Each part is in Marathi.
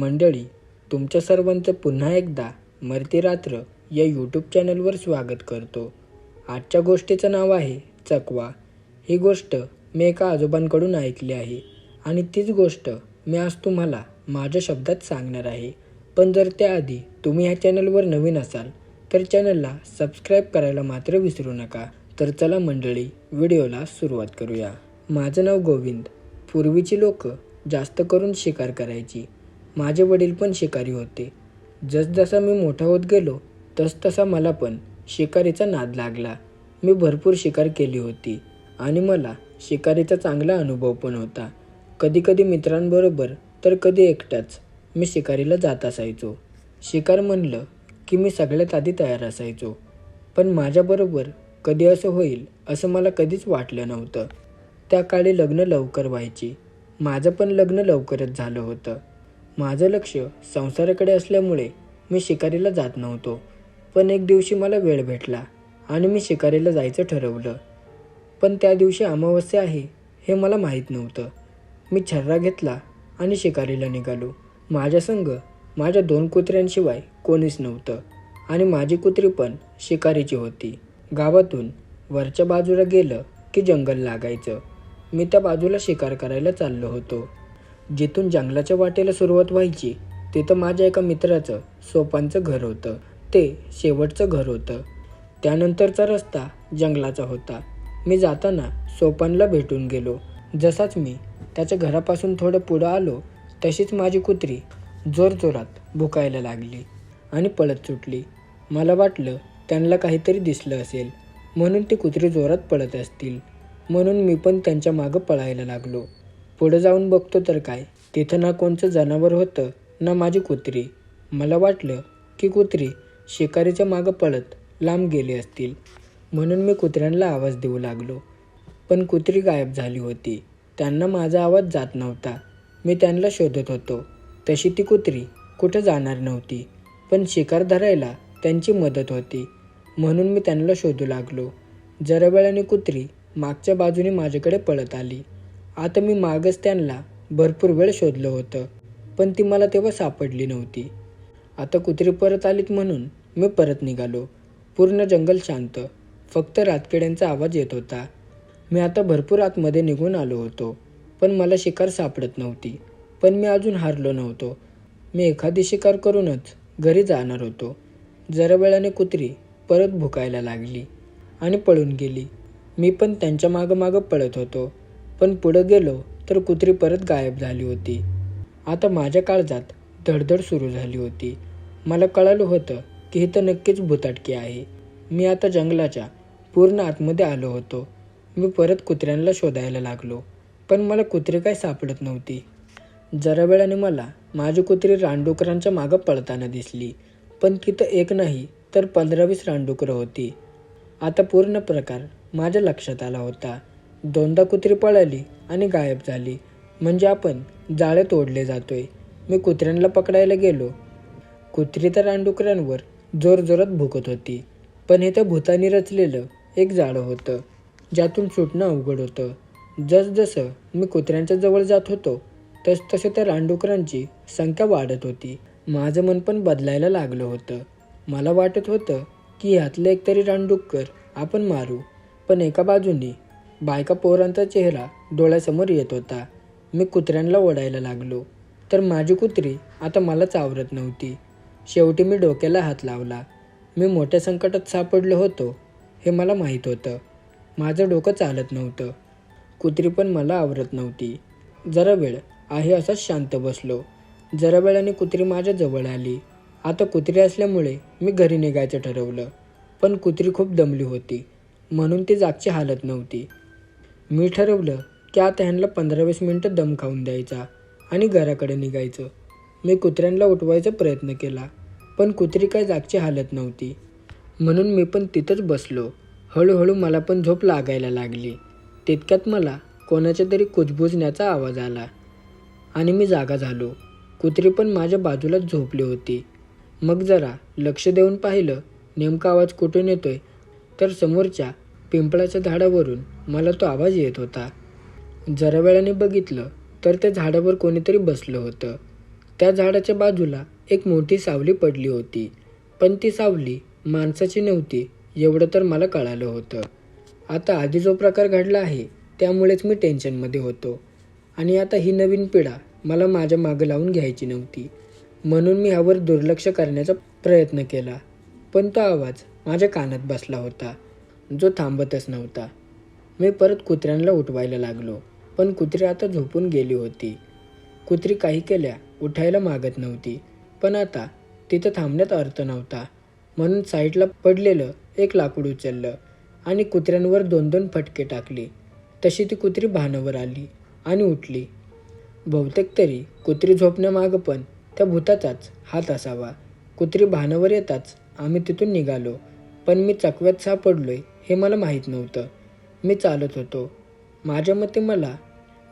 मंडळी तुमच्या सर्वांचं पुन्हा एकदा मरती रात्र या यूट्यूब चॅनलवर स्वागत करतो. आजच्या गोष्टीचं नाव आहे चकवा. ही गोष्ट मी एका आजोबांकडून ऐकली आहे आणि तीच गोष्ट मी आज तुम्हाला माझ्या शब्दात सांगणार आहे. पण जर त्याआधी तुम्ही ह्या चॅनलवर नवीन असाल तर चॅनलला सबस्क्राईब करायला मात्र विसरू नका. तर चला मंडळी व्हिडिओला सुरुवात करूया. माझं नाव गोविंद. पूर्वीची लोक जास्त करून शिकार करायची. माझे वडील पण शिकारी होते. जसजसा मी मोठा होत गेलो तसतसा मला पण शिकारीचा नाद लागला. मी भरपूर शिकार केली होती आणि मला शिकारीचा चांगला अनुभव पण होता. कधीकधी मित्रांबरोबर तर कधी एकटाच मी शिकारीला जात असायचो. शिकार म्हणलं की मी सगळ्यात आधी तयार असायचो पण माझ्याबरोबर कधी असं होईल असं मला कधीच वाटलं नव्हतं. त्या काळी लग्न लवकर व्हायची. माझं पण लग्न लवकरच झालं होतं. माझं लक्ष संसाराकडे असल्यामुळे मी शिकारीला जात नव्हतो. पण एक दिवशी मला वेळ भेटला आणि मी शिकारीला जायचं ठरवलं. पण त्या दिवशी अमावस्या आहे हे मला माहीत नव्हतं. मी छर्रा घेतला आणि शिकारीला निघालो. माझ्या संग माझ्या दोन कुत्र्यांशिवाय कोणीच नव्हतं आणि माझी कुत्री पण शिकारीची होती. गावातून वरच्या बाजूला गेलं की जंगल लागायचं. मी त्या बाजूला शिकार करायला चाललो होतो. जिथून जंगलाच्या वाटेला सुरुवात व्हायची तिथं माझ्या एका मित्राचं सोपांचं घर होतं. ते शेवटचं घर होतं. त्यानंतरचा रस्ता जंगलाचा होता. मी जाताना सोपानला भेटून गेलो. जसाच मी त्याच्या घरापासून थोडं पुढं आलो तशीच माझी कुत्री जोरजोरात भुकायला लागली आणि पळत सुटली. मला वाटलं त्यांना काहीतरी दिसलं असेल म्हणून ती कुत्री जोरात पळत असतील. म्हणून मी पण त्यांच्या मागं पळायला लागलो. पुढं जाऊन बघतो तर काय? तिथं ना कोणचं जनावर होतं ना माझी कुत्री. मला वाटलं की कुत्री शिकारीच्या मागं पळत लांब गेली असतील. म्हणून मी कुत्र्यांना आवाज देऊ लागलो. पण कुत्री गायब झाली होती. त्यांना माझा आवाज जात नव्हता. मी त्यांना शोधत होतो. तशी ती कुत्री कुठं जाणार नव्हती. पण शिकार धरायला त्यांची मदत होती. म्हणून मी त्यांना शोधू लागलो. जरा वेळाने कुत्री मागच्या बाजूने माझ्याकडे पळत आली. आता मी मागच त्यांना भरपूर वेळ शोधलं होतं पण ती मला तेव्हा सापडली नव्हती. आता कुत्री परत आलीत म्हणून मी परत निघालो. पूर्ण जंगल शांत फक्त रातकिड्यांचा आवाज येत होता. मी आता भरपूर आतमध्ये निघून आलो होतो पण मला शिकार सापडत नव्हती पण मी अजून हारलो नव्हतो. मी एखादी शिकार करूनच घरी जाणार होतो. जरा वेळाने कुत्री परत भुकायला लागली आणि पळून गेली. मी पण त्यांच्या मागं मागं पळत होतो. पण पुढं गेलो तर कुत्री परत गायब झाली होती. आता माझ्या काळजात धडधड सुरू झाली होती. मला कळालं होतं की इथं नक्कीच भुताटकी आहे. मी आता जंगलाच्या पूर्ण आतमध्ये आलो होतो. मी परत कुत्र्यांना शोधायला लागलो पण मला कुत्री काय सापडत नव्हती. जरा वेळाने मला माझी कुत्री रानडुकरांच्या मागं पळताना दिसली पण तिथं एक नाही तर पंधरावीस रानडुकरं होती. आता पूर्ण प्रकार माझ्या लक्षात आला होता. दोनदा कुत्री पळाली आणि गायब झाली. म्हणजे आपण जाळे तोडले जातोय. मी कुत्र्यांना पकडायला गेलो. कुत्री तर रानडुकरांवर जोरजोरात भुकत होती. पण हे त्या भूतानी रचलेलं एक जाळं होतं ज्यातून सुटणं अवघड होतं. जसजसं मी कुत्र्यांच्या जवळ जात होतो तस तसे त्या रानडुकरांची संख्या वाढत होती. माझं मन पण बदलायला लागलं होतं. मला वाटत होतं की ह्यातलं एक तरी रानडुक्कर आपण मारू. पण एका बाजूने बायका पोरांचा चेहरा डोळ्यासमोर येत होता. मी कुत्र्यांना ओढायला लागलो. तर माझी कुत्री आता मला चावरत नव्हती. शेवटी मी डोक्याला हात लावला. मी मोठ्या संकटात सापडलो होतो हे मला माहीत होतं. माझं डोकं चालत नव्हतं. कुत्री पण मला आवरत नव्हती. जरा वेळ आहे असंच शांत बसलो. जरा वेळाने कुत्री माझ्या जवळ आली. आता कुत्री असल्यामुळे मी घरी निघायचं ठरवलं. पण कुत्री खूप दमली होती. म्हणून ती जागची हालत नव्हती. मी ठरवलं की आता ह्यांना पंधरा वीस मिनटं दम खाऊन द्यायचा आणि घराकडे निघायचं. मी कुत्र्यांना उठवायचा प्रयत्न केला पण कुत्री काय जागची हालत नव्हती. म्हणून मी पण तिथंच बसलो. हळूहळू मला पण झोप लागायला लागली. तितक्यात मला कोणाच्या तरी कुजबुजण्याचा आवाज आला आणि मी जागा झालो. कुत्री पण माझ्या बाजूलाच झोपली होती. मग जरा लक्ष देऊन पाहिलं नेमका आवाज कुठून येतोय? तर समोरच्या पिंपळाच्या झाडावरून मला तो आवाज येत होता. जरा वेळाने बघितलं तर त्या झाडावर कोणीतरी बसलं होतं. त्या झाडाच्या बाजूला एक मोठी सावली पडली होती. पण ती सावली माणसाची नव्हती एवढं तर मला कळालं होतं. आता आधी जो प्रकार घडला आहे त्यामुळेच मी टेन्शनमध्ये होतो. आणि आता ही नवीन पिढा मला माझ्या मागं लावून घ्यायची नव्हती. म्हणून मी ह्यावर दुर्लक्ष करण्याचा प्रयत्न केला. पण तो आवाज माझ्या कानात बसला होता. जो थांबतच नव्हता. मी परत कुत्र्यांना उठवायला लागलो पण कुत्री आता झोपून गेली होती. कुत्री काही केल्या उठायला मागत नव्हती पण आता तिथं थांबण्यात अर्थ नव्हता. म्हणून साईडला पडलेलं एक लाकूड उचललं आणि कुत्र्यांवर दोन दोन फटके टाकले. तशी ती कुत्री भानावर आली आणि उठली. बहुतेक तरी कुत्री झोपण्यामागं पण त्या भूताचाच हात असावा. कुत्री भानावर येताच आम्ही तिथून निघालो पण मी चकव्यात सापडलोय हे मला माहीत नव्हतं. मी चालत होतो. माझ्या मते मला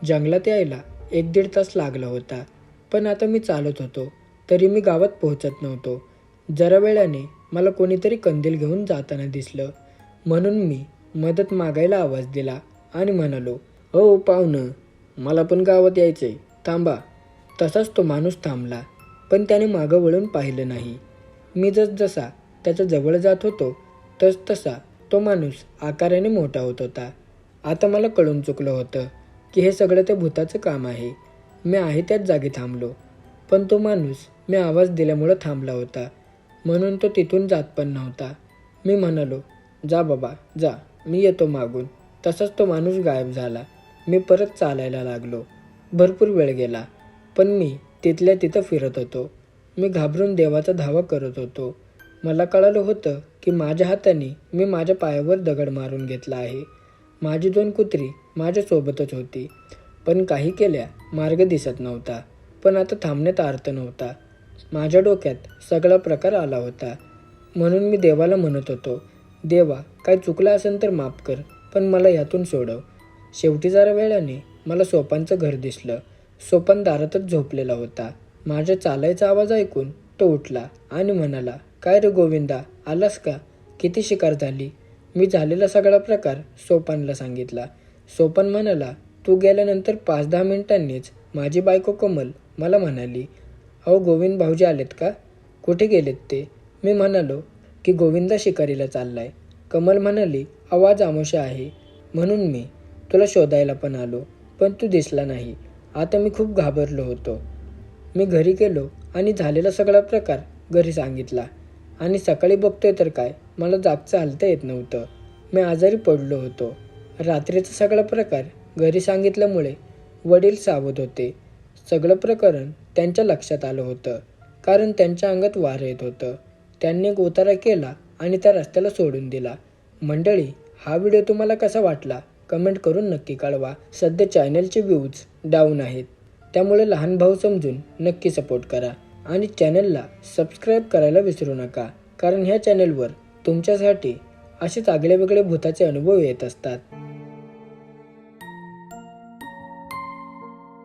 जंगलात यायला एक दीड तास लागला होता. पण आता मी चालत होतो. तरी मी गावात पोहोचत नव्हतो. जरा वेळाने मला कोणीतरी कंदील घेऊन जाताना दिसलं. म्हणून मी मदत मागायला आवाज दिला आणि म्हणालो हो पाहुणं मला पण गावात यायचंय. थांबा. तसाच तो माणूस थांबला पण त्याने मागं वळून पाहिलं नाही. मी जसजसा त्याच्याजवळ जात होतो तस तसा तो माणूस आकाराने मोठा होत होता. आता मला कळून चुकलं होतं की हे सगळं त्या भूताचं काम आहे. मी आहे त्याच जागी थांबलो. पण तो माणूस मी आवाज दिल्यामुळं थांबला होता. म्हणून तो तिथून जात पण नव्हता. मी म्हणालो जा बाबा जा. मी येतो मागून. तसाच तो माणूस गायब झाला. मी परत चालायला लागलो. भरपूर वेळ गेला. पण मी तिथल्या तिथं फिरत होतो. मी घाबरून देवाचा धावा करत होतो. मला कळालं होतं की माझ्या हाताने मी माझ्या पायावर दगड मारून घेतला आहे. माझी दोन कुत्री माझ्यासोबतच होती. पण काही केल्या मार्ग दिसत नव्हता. पण आता थांबण्यात अर्थ नव्हता. माझ्या डोक्यात सगळा प्रकार आला होता. म्हणून मी देवाला म्हणत होतो देवा काय चुकलं असेल तर माफ कर पण मला यातून सोडव. शेवटी जरा वेळाने मला सोपांचं घर दिसलं. सोपान दारातच झोपलेला होता. माझ्या चालायचा आवाज ऐकून तो उठला आणि म्हणाला काय रे गोविंदा आलास का? किती शिकार झाली? मी झालेला सगळा प्रकार सोपानला सांगितला. सोपान म्हणाला तू गेल्यानंतर पाच दहा मिनिटांनीच माझी बायको कमल मला म्हणाली अहो गोविंद भाऊजी आलेत का? कुठे गेलेत ते? मी म्हणालो की गोविंदा शिकारीला चाललाय. कमल म्हणाली आवाज आमोशा आहे. म्हणून मी तुला शोधायला पण आलो पण तू दिसला नाही. आता मी खूप घाबरलो होतो. मी घरी गेलो आणि झालेला सगळा प्रकार घरी सांगितला. आणि सकाळी बघतोय तर काय? मला जागचं हलता येत नव्हतं. मी आजारी पडलो होतो. रात्रीचा सगळा प्रकार घरी सांगितल्यामुळे वडील सावध होते. सगळं प्रकरण त्यांच्या लक्षात आलं होतं. कारण त्यांच्या अंगात वार येत होतं. त्यांनी एक उतारा केला आणि त्या रस्त्याला सोडून दिला. मंडळी हा व्हिडिओ तुम्हाला कसा वाटला? कमेंट करून नक्की कळवा. सध्या चॅनलचे व्ह्यूज डाऊन आहेत. त्यामुळे लहान भाऊ समजून नक्की सपोर्ट करा. आणि चॅनलला सबस्क्राईब करायला विसरू नका. कारण ह्या चॅनलवर तुमच्यासाठी असेच आगळेवेगळे भूताचे अनुभव येत असतात.